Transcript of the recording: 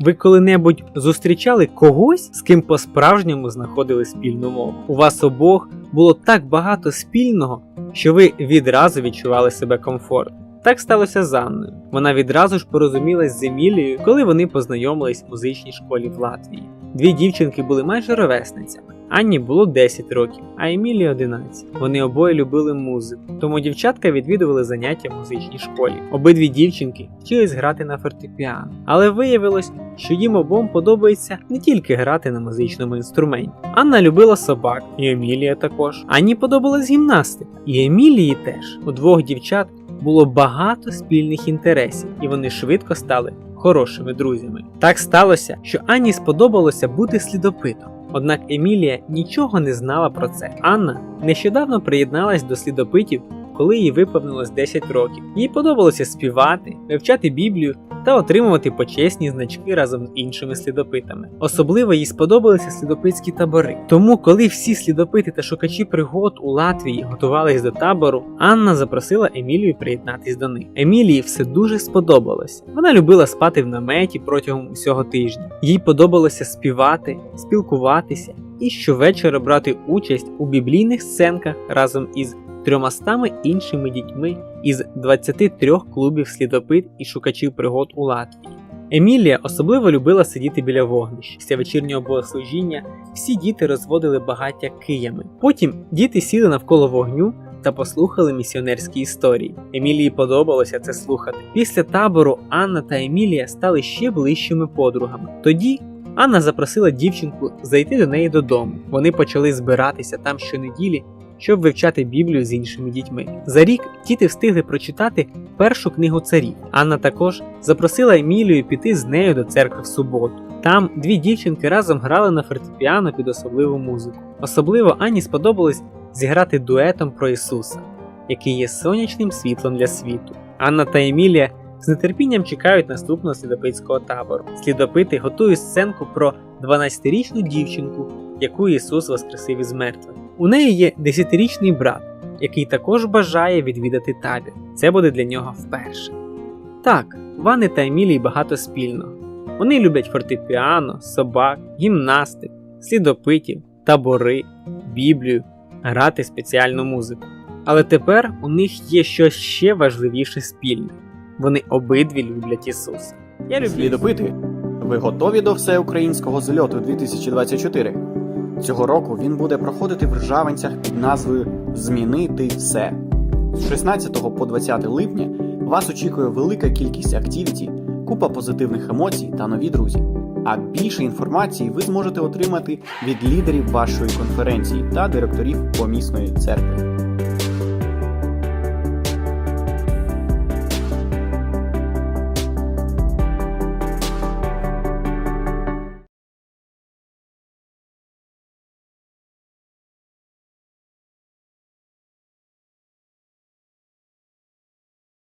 Ви коли-небудь зустрічали когось, з ким по-справжньому знаходили спільну мову? У вас обох було так багато спільного, що ви відразу відчували себе комфортно. Так сталося з Анною. Вона відразу ж порозумілась з Емілією, коли вони познайомились в музичній школі в Латвії. Дві дівчинки були майже ровесницями. Анні було 10 років, а Емілії 11. Вони обоє любили музику, тому дівчатка відвідували заняття в музичній школі. Обидві дівчинки вчились грати на фортепіано, але виявилось, що їм обом подобається не тільки грати на музичному інструменті. Анна любила собак, і Емілія також. Анні подобалась гімнастика, і Емілії теж. У двох дівчат було багато спільних інтересів, і вони швидко стали хорошими друзями. Так сталося, що Анні сподобалося бути слідопитом. Однак Емілія нічого не знала про це. Анна нещодавно приєдналась до слідопитів, коли їй виповнилось 10 років. Їй подобалося співати, вивчати Біблію та отримувати почесні значки разом з іншими слідопитами. Особливо їй сподобалися слідопитські табори. Тому, коли всі слідопити та шукачі пригод у Латвії готувались до табору, Анна запросила Емілію приєднатись до них. Емілії все дуже сподобалося. Вона любила спати в наметі протягом усього тижня. Їй подобалося співати, спілкуватися і щовечора брати участь у біблійних сценках разом із трьомастами іншими дітьми із 23 клубів слідопит і шукачів пригод у Латвії. Емілія особливо любила сидіти біля вогнища. Після вечірнього богослужіння всі діти розводили багаття киями. Потім діти сіли навколо вогню та послухали місіонерські історії. Емілії подобалося це слухати. Після табору Анна та Емілія стали ще ближчими подругами. Тоді Анна запросила дівчинку зайти до неї додому. Вони почали збиратися там щонеділі, щоб вивчати Біблію з іншими дітьми. За рік діти встигли прочитати першу книгу царів. Анна також запросила Емілію піти з нею до церкви в суботу. Там дві дівчинки разом грали на фортепіано під особливу музику. Особливо Анні сподобалось зіграти дуетом про Ісуса, який є сонячним світлом для світу. Анна та Емілія з нетерпінням чекають наступного слідопитського табору. Слідопити готують сценку про 12-річну дівчинку, яку Ісус воскресив із мертвих. У неї є 10-річний брат, який також бажає відвідати табір. Це буде для нього вперше. Так, в Анни та Емілії багато спільного. Вони люблять фортепіано, собак, гімнастик, слідопитів, табори, Біблію, грати спеціальну музику. Але тепер у них є щось ще важливіше спільне. Вони обидві люблять Ісуса. Я люблю Слідопити, ви готові до всеукраїнського зльоту 2024? Цього року він буде проходити в Ржавинцях під назвою Змінити все. З 16 по 20 липня вас очікує велика кількість активіті, купа позитивних емоцій та нові друзі. А більше інформації ви зможете отримати від лідерів вашої конференції та директорів помісної церкви.